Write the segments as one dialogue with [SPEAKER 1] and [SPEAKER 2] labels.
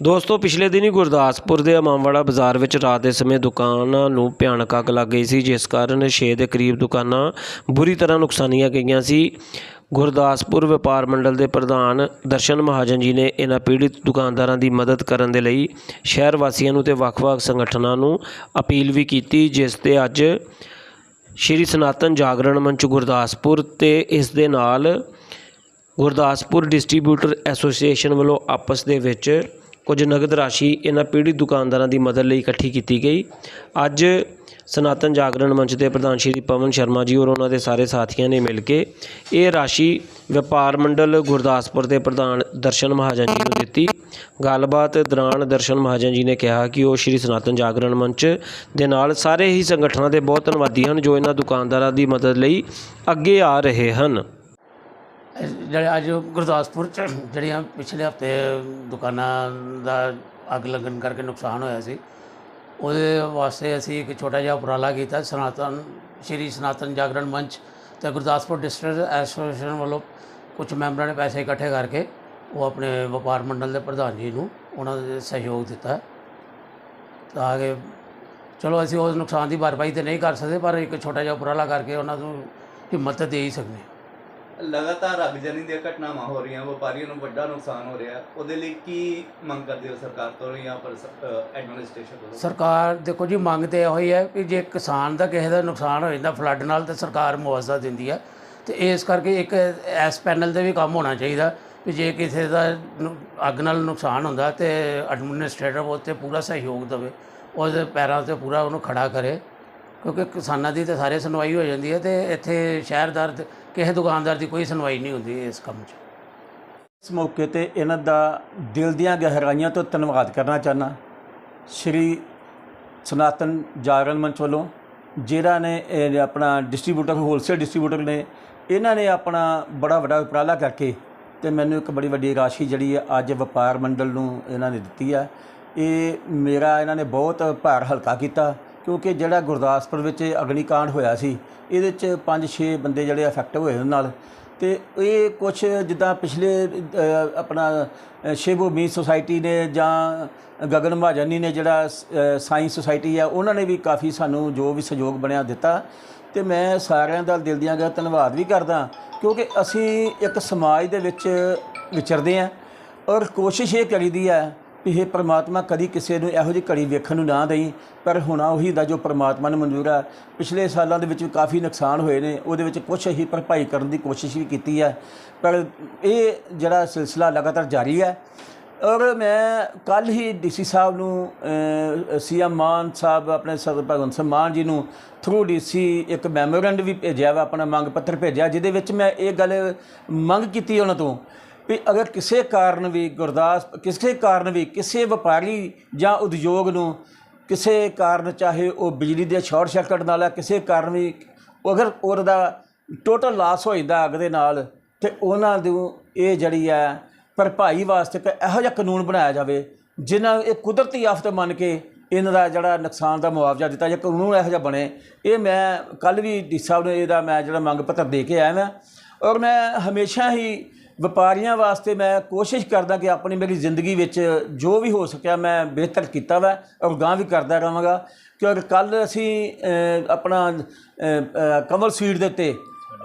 [SPEAKER 1] ਦੋਸਤੋ, ਪਿਛਲੇ ਦਿਨੀ ਗੁਰਦਾਸਪੁਰ ਦੇ ਇਮਾਮਵਾੜਾ ਬਾਜ਼ਾਰ ਵਿੱਚ ਰਾਤ ਦੇ ਸਮੇਂ ਦੁਕਾਨਾਂ ਨੂੰ ਭਿਆਨਕ ਅੱਗ ਲੱਗ ਗਈ ਸੀ, ਜਿਸ ਕਾਰਨ 6 ਦੇ ਕਰੀਬ ਦੁਕਾਨਾਂ ਬੁਰੀ ਤਰ੍ਹਾਂ ਨੁਕਸਾਨੀਆਂ ਗਈਆਂ ਸੀ। ਗੁਰਦਾਸਪੁਰ ਵਪਾਰ ਮੰਡਲ ਦੇ ਪ੍ਰਧਾਨ ਦਰਸ਼ਨ ਮਹਾਜਨ ਜੀ ਨੇ ਇਹਨਾਂ ਪੀੜਿਤ ਦੁਕਾਨਦਾਰਾਂ ਦੀ ਮਦਦ ਕਰਨ ਦੇ ਲਈ ਸ਼ਹਿਰ ਵਾਸੀਆਂ ਨੂੰ ਤੇ ਵੱਖ-ਵੱਖ ਸੰਗਠਨਾਂ ਨੂੰ ਅਪੀਲ ਵੀ ਕੀਤੀ, ਜਿਸ ਤੇ ਅੱਜ ਸ਼੍ਰੀ ਸਨਾਤਨ ਜਾਗਰਣ ਮੰਚ ਗੁਰਦਾਸਪੁਰ ਤੇ ਇਸ ਦੇ ਨਾਲ ਗੁਰਦਾਸਪੁਰ ਡਿਸਟ੍ਰੀਬਿਊਟਰ ਐਸੋਸੀਏਸ਼ਨ ਵੱਲੋਂ ਆਪਸ ਦੇ ਵਿੱਚ ਕੁਝ ਨਗਦ ਰਾਸ਼ੀ ਇਹਨਾਂ ਪੀੜਿਤ ਦੁਕਾਨਦਾਰਾਂ ਦੀ ਮਦਦ ਲਈ ਇਕੱਠੀ ਕੀਤੀ ਗਈ। ਅੱਜ ਸਨਾਤਨ ਜਾਗਰਣ ਮੰਚ ਦੇ ਪ੍ਰਧਾਨ ਸ਼੍ਰੀ ਪਵਨ ਸ਼ਰਮਾ ਜੀ ਔਰ ਉਹਨਾਂ ਦੇ ਸਾਰੇ ਸਾਥੀਆਂ ਨੇ ਮਿਲ ਕੇ ਇਹ ਰਾਸ਼ੀ ਵਪਾਰ ਮੰਡਲ ਗੁਰਦਾਸਪੁਰ ਦੇ ਪ੍ਰਧਾਨ ਦਰਸ਼ਨ ਮਹਾਜਨ ਜੀ ਨੂੰ ਦਿੱਤੀ। ਗੱਲਬਾਤ ਦੌਰਾਨ ਦਰਸ਼ਨ ਮਹਾਜਨ ਜੀ ਨੇ ਕਿਹਾ ਕਿ ਉਹ ਸ਼੍ਰੀ ਸਨਾਤਨ ਜਾਗਰਣ ਮੰਚ ਦੇ ਨਾਲ ਸਾਰੇ ਹੀ ਸੰਗਠਨਾਂ ਦੇ ਬਹੁਤ ਧੰਨਵਾਦੀ ਹਨ ਜੋ ਇਹਨਾਂ ਦੁਕਾਨਦਾਰਾਂ ਦੀ ਮਦਦ ਲਈ ਅੱਗੇ ਆ ਰਹੇ ਹਨ।
[SPEAKER 2] ਜਿਹੜੇ ਅੱਜ ਗੁਰਦਾਸਪੁਰ ਚ ਜਿਹੜੀਆਂ ਪਿਛਲੇ ਹਫ਼ਤੇ ਦੁਕਾਨਾਂ ਦਾ ਅੱਗ ਲੱਗਣ ਕਰਕੇ ਨੁਕਸਾਨ ਹੋਇਆ ਸੀ, ਉਹਦੇ ਵਾਸਤੇ ਅਸੀਂ ਇੱਕ ਛੋਟਾ ਜਿਹਾ ਉਪਰਾਲਾ ਕੀਤਾ, ਸਨਾਤਨ, ਸ਼੍ਰੀ ਸਨਾਤਨ ਜਾਗਰਣ ਮੰਚ ਤੇ ਗੁਰਦਾਸਪੁਰ ਡਿਸਟ੍ਰਿਕਟ ਐਸੋਸੀਏਸ਼ਨ ਵੱਲੋਂ ਕੁਝ ਮੈਂਬਰਾਂ ਨੇ ਪੈਸੇ ਇਕੱਠੇ ਕਰਕੇ ਉਹ ਆਪਣੇ ਵਪਾਰ ਮੰਡਲ ਦੇ ਪ੍ਰਧਾਨ ਜੀ ਨੂੰ ਉਹਨਾਂ ਦੇ ਸਹਿਯੋਗ ਦਿੱਤਾ। ਤਾਂ ਕਿ ਚਲੋ ਅਸੀਂ ਉਸ ਨੁਕਸਾਨ ਦੀ ਭਰਪਾਈ ਤੇ ਨਹੀਂ ਕਰ ਸਕਦੇ, ਪਰ ਇੱਕ ਛੋਟਾ ਜਿਹਾ ਉਪਰਾਲਾ ਕਰਕੇ ਉਹਨਾਂ ਨੂੰ ਹਿੰਮਤ ਦੇ ਹੀ ਸਕਦੇ
[SPEAKER 3] ਲਗਾਤਾਰ ਅੱਗਜਨੀ ਦੀਆਂ ਘਟਨਾਵਾਂ ਹੋ ਰਹੀਆਂ, ਵਪਾਰੀਆਂ ਨੂੰ ਵੱਡਾ ਨੁਕਸਾਨ ਹੋ ਰਿਹਾ, ਉਹਦੇ ਲਈ ਕੀ ਮੰਗ ਕਰਦੇ ਹੋ ਸਰਕਾਰ ਤੋਂ ਜਾਂ ਪਰ ਐਡਮਿਨਿਸਟ੍ਰੇਸ਼ਨ ਤੋਂ?
[SPEAKER 2] ਸਰਕਾਰ ਦੇਖੋ ਜੀ, ਮੰਗ ਤੇ ਇਹੋ ਹੀ ਹੈ ਕਿ ਜੇ ਕਿਸਾਨ ਦਾ ਕਿਸੇ ਦਾ ਨੁਕਸਾਨ ਹੋ ਜਾਂਦਾ, ਫਲੱਡ ਨਾਲ ਤਾਂ ਸਰਕਾਰ ਮੁਆਵਜ਼ਾ ਦਿੰਦੀ ਹੈ। ਤੇ ਇਸ ਕਰਕੇ ਇੱਕ ਐਸ ਪੈਨਲ ਤੇ ਵੀ ਕੰਮ ਹੋਣਾ ਚਾਹੀਦਾ ਕਿ ਜੇ ਕਿਸੇ ਦਾ ਅੱਗ ਨਾਲ ਨੁਕਸਾਨ ਹੁੰਦਾ ਤੇ ਐਡਮਿਨਿਸਟ੍ਰੇਟਰ ਉਹ 'ਤੇ ਪੂਰਾ ਸਹਿਯੋਗ ਦੇਵੇ, ਉਹਦੇ ਪੈਰਾਂ ਤੇ ਪੂਰਾ ਉਹਨੂੰ ਖੜਾ ਕਰੇ, ਕਿਉਂਕਿ ਕਿਸਾਨਾਂ ਦੀ ਤਾਂ ਸਾਰੇ ਸੁਣਵਾਈ ਹੋ ਜਾਂਦੀ ਹੈ ਤੇ ਇੱਥੇ ਸ਼ਹਿਰਦਾਰ ਕਿਸੇ ਦੁਕਾਨਦਾਰ ਦੀ ਕੋਈ ਸੁਣਵਾਈ ਨਹੀਂ ਹੁੰਦੀ ਇਸ ਕੰਮ 'ਚ।
[SPEAKER 4] ਇਸ ਮੌਕੇ ਤੇ ਇਹਨਾਂ ਦਾ ਦਿਲ ਦੀਆਂ ਗਹਿਰਾਈਆਂ ਤੋਂ ਧੰਨਵਾਦ ਕਰਨਾ ਚਾਹਨਾ ਸ਼੍ਰੀ ਸਨਾਤਨ ਜਾਗਰਣ ਮੰਚ ਵੱਲੋਂ ਜਿਹੜਾ ਨੇ ਇਹ ਆਪਣਾ ਡਿਸਟ੍ਰੀਬਿਊਟਰ, ਹੋਲਸੇਲ ਡਿਸਟ੍ਰੀਬਿਊਟਰ ਨੇ, ਇਹਨਾਂ ਨੇ ਆਪਣਾ ਬੜਾ ਵੱਡਾ ਉਪਰਾਲਾ ਕਰਕੇ ਤੇ ਮੈਨੂੰ ਇੱਕ ਬੜੀ ਵੱਡੀ ਰਾਸ਼ੀ ਜਿਹੜੀ ਹੈ ਅੱਜ ਵਪਾਰ ਮੰਡਲ ਨੂੰ ਇਹਨਾਂ ਨੇ ਦਿੱਤੀ ਆ ਇਹ ਮੇਰਾ ਇਹਨਾਂ ਨੇ ਬਹੁਤ ਭਾਰ ਹਲਕਾ ਕੀਤਾ। ਕਿਉਂਕਿ ਜਿਹੜਾ ਗੁਰਦਾਸਪੁਰ ਵਿੱਚ ਅਗਨੀਕਾਂਡ ਹੋਇਆ ਸੀ ਇਹਦੇ ਚ 5-6 ਬੰਦੇ ਜਿਹੜੇ ਅਫੈਕਟ ਹੋਏ ਉਹਨਾਂ ਨਾਲ। ਤੇ ਇਹ ਕੁਝ ਜਿੱਦਾਂ ਪਿਛਲੇ ਆਪਣਾ ਅ, ਸ਼ਿਵ ਮੀ ਸੁਸਾਇਟੀ ਨੇ ਜਾਂ ਗਗਨ ਮਹਾਜਨੀ ਨੇ ਜਿਹੜਾ ਸਾਇੰਸ ਸੁਸਾਇਟੀ ਆ ਉਹਨਾਂ ਨੇ ਵੀ ਕਾਫੀ ਸਾਨੂੰ ਜੋ ਵੀ ਸਹਿਯੋਗ ਬਣਿਆ ਦਿੱਤਾ। ਤੇ ਮੈਂ ਸਾਰਿਆਂ ਦਾ ਦਿਲ ਦੀਆਂ ਗੱਲਾਂ ਧੰਨਵਾਦ ਵੀ ਕਰਦਾ ਕਿਉਂਕਿ ਅਸੀਂ ਇੱਕ ਸਮਾਜ ਦੇ ਵਿੱਚ ਵਿਚਰਦੇ ਆ ਔਰ ਕੋਸ਼ਿਸ਼ ਇਹ ਕਰੀਦੀ ਹੈ ਇਹ ਪਰਮਾਤਮਾ ਕਦੀ ਕਿਸੇ ਨੂੰ ਇਹੋ ਜਿਹੀ ਘੜੀ ਵੇਖਣ ਨੂੰ ਨਾ ਦੇਈ, ਪਰ ਹੋਣਾ ਉਹੀ ਦਾ ਜੋ ਪਰਮਾਤਮਾ ਨੂੰ ਮਨਜ਼ੂਰ ਆ। ਪਿਛਲੇ ਸਾਲਾਂ ਦੇ ਵਿੱਚ ਕਾਫੀ ਨੁਕਸਾਨ ਹੋਏ ਨੇ, ਉਹਦੇ ਵਿੱਚ ਕੁਝ ਹੀ ਭਰਪਾਈ ਕਰਨ ਦੀ ਕੋਸ਼ਿਸ਼ ਵੀ ਕੀਤੀ ਹੈ ਪਰ ਇਹ ਜਿਹੜਾ ਸਿਲਸਿਲਾ ਲਗਾਤਾਰ ਜਾਰੀ ਹੈ ਔਰ ਮੈਂ ਕੱਲ ਹੀ ਡੀਸੀ ਸਾਹਿਬ ਨੂੰ ਸੀਐਮ ਮਾਨ ਸਾਹਿਬ, ਆਪਣੇ ਸਰ ਭਗਵੰਤ ਸਿੰਘ ਮਾਨ ਜੀ ਨੂੰ ਥਰੂ ਡੀਸੀ ਇੱਕ ਮੈਮੋਰੈਂਡਮ ਵੀ ਭੇਜਿਆ ਵਾ, ਆਪਣਾ ਮੰਗ ਪੱਤਰ ਭੇਜਿਆ, ਜਿਹਦੇ ਵਿੱਚ ਮੈਂ ਇਹ ਗੱਲ ਮੰਗ ਕੀਤੀ ਉਹਨਾਂ ਤੋਂ ਵੀ ਅਗਰ ਕਿਸੇ ਕਾਰਨ ਵੀ ਗੁਰਦਾਸ, ਕਿਸੇ ਕਾਰਨ ਵੀ ਕਿਸੇ ਵਪਾਰੀ ਜਾਂ ਉਦਯੋਗ ਨੂੰ ਕਿਸੇ ਕਾਰਨ ਚਾਹੇ ਉਹ ਬਿਜਲੀ ਦੇ ਸ਼ਾਰਟ ਸਰਕਟ ਨਾਲ ਹੈ ਕਿਸੇ ਕਾਰਨ ਵੀ ਅਗਰ ਉਹਦਾ ਟੋਟਲ ਲਾਸ ਹੋ ਜਾਂਦਾ ਅੱਗ ਦੇ ਨਾਲ, ਤੇ ਉਹਨਾਂ ਨੂੰ ਇਹ ਜਿਹੜੀ ਹੈ ਭਰਪਾਈ ਵਾਸਤੇ ਇੱਕ ਇਹੋ ਜਿਹਾ ਕਾਨੂੰਨ ਬਣਾਇਆ ਜਾਵੇ, ਜਿਨ੍ਹਾਂ ਇਹ ਕੁਦਰਤੀ ਆਫਤ ਮੰਨ ਕੇ ਇਹਨਾਂ ਦਾ ਜਿਹੜਾ ਨੁਕਸਾਨ ਦਾ ਮੁਆਵਜ਼ਾ ਦਿੱਤਾ ਜਾਂ ਕਾਨੂੰਨ ਇਹੋ ਜਿਹਾ ਬਣੇ। ਇਹ ਮੈਂ ਕੱਲ ਵੀ ਡੀ ਸਾਹਿਬ ਨੂੰ ਇਹਦਾ ਮੈਂ ਜਿਹੜਾ ਮੰਗ ਪੱਤਰ ਦੇ ਕੇ ਆਇਆ ਮੈਂ ਔਰ ਮੈਂ ਹਮੇਸ਼ਾ ਹੀ ਵਪਾਰੀਆਂ ਵਾਸਤੇ ਮੈਂ ਕੋਸ਼ਿਸ਼ ਕਰਦਾ ਕਿ ਆਪਣੀ ਮੇਰੀ ਜ਼ਿੰਦਗੀ ਵਿੱਚ ਜੋ ਵੀ ਹੋ ਸਕਿਆ ਮੈਂ ਬਿਹਤਰ ਕੀਤਾ ਵਾ ਔਰ ਗਾਂ ਵੀ ਕਰਦਾ ਰਹਾਂਗਾ। ਕਿਉਂਕਿ ਕੱਲ ਅਸੀਂ ਆਪਣਾ ਅ, ਕਮਲ ਸਵੀਟ ਦੇ ਉੱਤੇ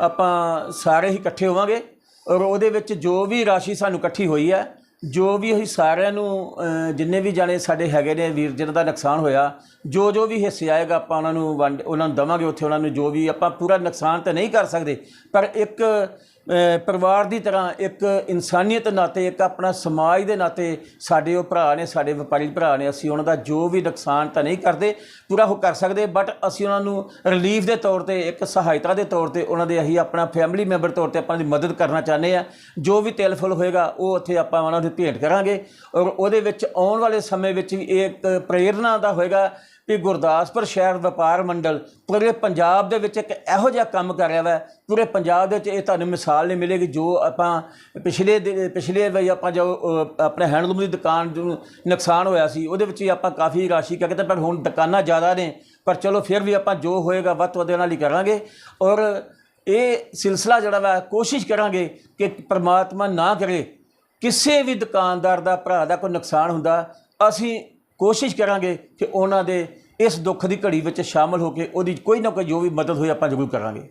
[SPEAKER 4] ਆਪਾਂ ਸਾਰੇ ਹੀ ਇਕੱਠੇ ਹੋਵਾਂਗੇ ਔਰ ਉਹਦੇ ਵਿੱਚ ਜੋ ਵੀ ਰਾਸ਼ੀ ਸਾਨੂੰ ਇਕੱਠੀ ਹੋਈ ਹੈ ਜੋ ਵੀ ਅਸੀਂ ਸਾਰਿਆਂ ਨੂੰ ਜਿੰਨੇ ਵੀ ਜਾਣੇ ਸਾਡੇ ਹੈਗੇ ਨੇ ਵੀਰ ਜਿਹਨਾਂ ਦਾ ਨੁਕਸਾਨ ਹੋਇਆ ਜੋ ਜੋ ਵੀ ਹਿੱਸੇ ਆਏਗਾ ਆਪਾਂ ਉਹਨਾਂ ਨੂੰ ਵੰਡ ਉਹਨਾਂ ਨੂੰ ਦਵਾਂਗੇ ਉੱਥੇ ਉਹਨਾਂ ਨੂੰ ਜੋ ਵੀ ਆਪਾਂ ਪੂਰਾ ਨੁਕਸਾਨ ਤਾਂ ਨਹੀਂ ਕਰ ਸਕਦੇ ਪਰ ਇੱਕ ਪਰਿਵਾਰ ਦੀ ਤਰ੍ਹਾਂ ਇੱਕ ਇਨਸਾਨੀਅਤ ਨਾਤੇ, ਇੱਕ ਆਪਣਾ ਸਮਾਜ ਦੇ ਨਾਤੇ ਸਾਡੇ ਉਹ ਭਰਾ ਨੇ, ਸਾਡੇ ਵਪਾਰੀ ਭਰਾ ਨੇ, ਅਸੀਂ ਉਹਨਾਂ ਦਾ ਜੋ ਵੀ ਨੁਕਸਾਨ ਤਾਂ ਨਹੀਂ ਕਰਦੇ, ਪੂਰਾ ਉਹ ਕਰ ਸਕਦੇ ਬਟ ਅਸੀਂ ਉਹਨਾਂ ਨੂੰ ਰਿਲੀਫ ਦੇ ਤੌਰ ਤੇ, ਇੱਕ ਸਹਾਇਤਾ ਦੇ ਤੌਰ ਤੇ ਉਹਨਾਂ ਦੇ ਅਸੀਂ ਆਪਣਾ ਫੈਮਿਲੀ ਮੈਂਬਰ ਤੌਰ ਤੇ ਆਪਾਂ ਦੀ ਮਦਦ ਕਰਨਾ ਚਾਹੁੰਦੇ ਆ ਜੋ ਵੀ ਤਿਲ ਫੁੱਲ ਹੋਏਗਾ, ਉਹ ਉੱਥੇ ਆਪਾਂ ਉਹਨਾਂ ਨੂੰ ਭੇਟ ਕਰਾਂਗੇ ਔਰ ਉਹਦੇ ਵਿੱਚ ਆਉਣ ਵਾਲੇ ਸਮੇਂ ਵਿੱਚ ਵੀ ਇਹ ਇੱਕ ਪ੍ਰੇਰਨਾ ਦਾ ਹੋਏਗਾ ਵੀ ਗੁਰਦਾਸਪੁਰ ਸ਼ਹਿਰ ਵਪਾਰ ਮੰਡਲ ਪੂਰੇ ਪੰਜਾਬ ਦੇ ਵਿੱਚ ਇੱਕ ਇਹੋ ਜਿਹਾ ਕੰਮ ਕਰ ਰਿਹਾ ਵਾ। ਪੂਰੇ ਪੰਜਾਬ ਦੇ ਵਿੱਚ ਇਹ ਤੁਹਾਨੂੰ ਮਿਸਾਲ ਨਹੀਂ ਮਿਲੇਗੀ, ਜੋ ਆਪਾਂ ਪਿਛਲੇ ਦਿ- ਪਿਛਲੇ ਵੀ ਆਪਾਂ ਜੋ ਆਪਣੇ ਹੈਂਡਲੂਮ ਦੀ ਦੁਕਾਨ ਨੂੰ ਨੁਕਸਾਨ ਹੋਇਆ ਸੀ, ਉਹਦੇ ਵਿੱਚ ਵੀ ਆਪਾਂ ਕਾਫੀ ਰਾਸ਼ੀ ਕਰਕੇ ਪਰ ਹੁਣ ਦੁਕਾਨਾਂ ਜ਼ਿਆਦਾ ਨੇ, ਪਰ ਚਲੋ ਫਿਰ ਵੀ ਆਪਾਂ ਜੋ ਹੋਏਗਾ ਵੱਧ ਤੋਂ ਵੱਧ ਨਾਲ ਹੀ ਕਰਾਂਗੇ। ਔਰ ਇਹ ਸਿਲਸਿਲਾ ਜਿਹੜਾ ਵਾ, ਕੋਸ਼ਿਸ਼ ਕਰਾਂਗੇ ਕਿ ਪ੍ਰਮਾਤਮਾ ਨਾ ਕਰੇ, ਕਿਸੇ ਵੀ ਦੁਕਾਨਦਾਰ ਦਾ, ਭਰਾ ਦਾ ਕੋਈ ਨੁਕਸਾਨ ਹੁੰਦਾ, ਅਸੀਂ ਕੋਸ਼ਿਸ਼ ਕਰਾਂਗੇ ਕਿ ਉਹਨਾਂ ਦੇ ਇਸ ਦੁੱਖ ਦੀ ਘੜੀ ਵਿੱਚ ਸ਼ਾਮਲ ਹੋ ਕੇ ਉਹਦੀ ਕੋਈ ਨਾ ਕੋਈ ਜੋ ਵੀ ਮਦਦ ਹੋਏ ਆਪਾਂ ਜ਼ਰੂਰ ਕਰਾਂਗੇ।